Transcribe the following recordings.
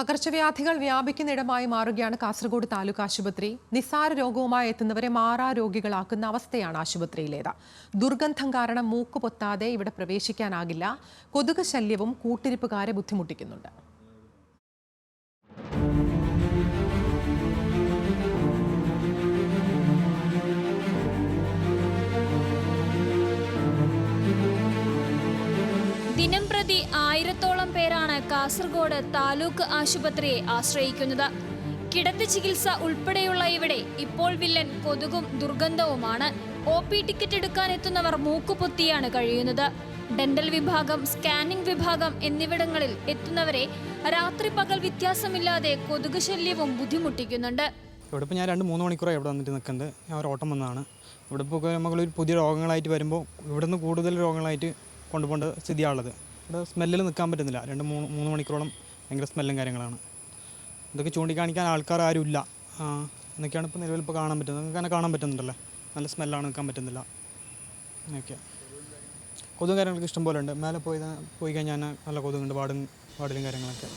പകർച്ചവ്യാധികൾ വ്യാപിക്കുന്നിടമായി മാറുകയാണ് കാസർഗോഡ് താലൂക്ക് ആശുപത്രി. നിസ്സാര രോഗവുമായി എത്തുന്നവരെ മാറാ രോഗികളാക്കുന്ന അവസ്ഥയാണ് ആശുപത്രിയിലേത്. ദുർഗന്ധം കാരണം മൂക്ക് പൊത്താതെ ഇവിടെ പ്രവേശിക്കാനാകില്ല. കൊതുക് ശല്യവും കൂട്ടിരിപ്പുകാരെ ബുദ്ധിമുട്ടിക്കുന്നുണ്ട്. കാസർഗോഡ് താലൂക്ക് ആശുപത്രിയെ ആശ്രയിക്കുന്നത്. കിടത്തി ചികിത്സ ഉൾപ്പെടെയുള്ള ഇവിടെ ഇപ്പോൾ വില്ലൻ കൊതുകും ദുർഗന്ധവുമാണ്. ഒ പി ടിക്കറ്റ് എടുക്കാൻ എത്തുന്നവർ മൂക്കുപൊത്തിയാണ് കഴിയുന്നത്. ഡെന്റൽ വിഭാഗം സ്കാനിംഗ് വിഭാഗം എന്നിവിടങ്ങളിൽ എത്തുന്നവരെ രാത്രി പകൽ വ്യത്യാസമില്ലാതെ കൊതുക് ശല്യവും ബുദ്ധിമുട്ടിക്കുന്നുണ്ട്. ഇവിടെ ഇപ്പോൾ ഞാൻ രണ്ട് മൂന്ന് മണിക്കൂറായി ഇവിടെ വന്നിട്ട് നിൽക്കുന്നത് ഞാൻ ഒരു ഓട്ടം വന്നതാണ്. ഇവിടെ ഇപ്പോൾ നമ്മളൊരു പുതിയ രോഗങ്ങളായിട്ട് വരുമ്പോൾ ഇവിടെ നിന്ന് കൂടുതൽ രോഗങ്ങളായിട്ട് കൊണ്ടുപോകേണ്ട സ്ഥിതിയാണുള്ളത്. ഇവിടെ സ്മെല്ലിൽ നിൽക്കാൻ പറ്റുന്നില്ല. രണ്ട് മൂന്ന് മൂന്ന് മണിക്കൂറോളം ഭയങ്കര സ്മെല്ലും കാര്യങ്ങളാണ്. ഇതൊക്കെ ചൂണ്ടിക്കാണിക്കാൻ ആൾക്കാർ ആരും ഇല്ല. എന്നൊക്കെയാണ് ഇപ്പോൾ നിലവിൽ ഇപ്പോൾ കാണാൻ പറ്റുന്നത്. നിങ്ങൾക്ക് തന്നെ കാണാൻ പറ്റുന്നുണ്ടല്ലേ? നല്ല സ്മെല്ലാണ് നിൽക്കാൻ പറ്റുന്നില്ല. ഓക്കെ. കൊതുകും കാര്യങ്ങളൊക്കെ ഇഷ്ടം പോലെ ഉണ്ട്. മേലെ പോയി പോയി കഴിഞ്ഞാൽ നല്ല കൊതുകുണ്ട് പാടും പാടിലും കാര്യങ്ങളൊക്കെ.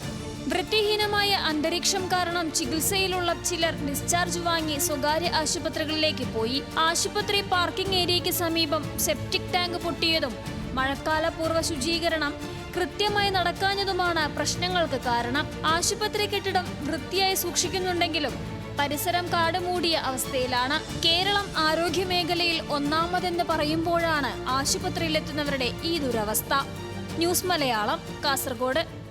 വൃത്തിഹീനമായ അന്തരീക്ഷം കാരണം ചികിത്സയിലുള്ള ചിലർ ഡിസ്ചാർജ് വാങ്ങി സ്വകാര്യ ആശുപത്രികളിലേക്ക് പോയി. ആശുപത്രി പാർക്കിംഗ് ഏരിയയ്ക്ക് സമീപം സെപ്റ്റിക് ടാങ്ക് പൊട്ടിയതും മഴക്കാല പൂർവ ശുചീകരണം കൃത്യമായി നടക്കാഞ്ഞതുമാണ് പ്രശ്നങ്ങൾക്ക് കാരണം. ആശുപത്രി കെട്ടിടം വൃത്തിയായി സൂക്ഷിക്കുന്നുണ്ടെങ്കിലും പരിസരം കാടുമൂടിയ അവസ്ഥയിലാണ്. കേരളം ആരോഗ്യമേഖലയിൽ ഒന്നാമതെന്ന് പറയുമ്പോഴാണ് ആശുപത്രിയിലെത്തുന്നവരുടെ ഈ ദുരവസ്ഥ. ന്യൂസ് മലയാളം കാസർഗോഡ്.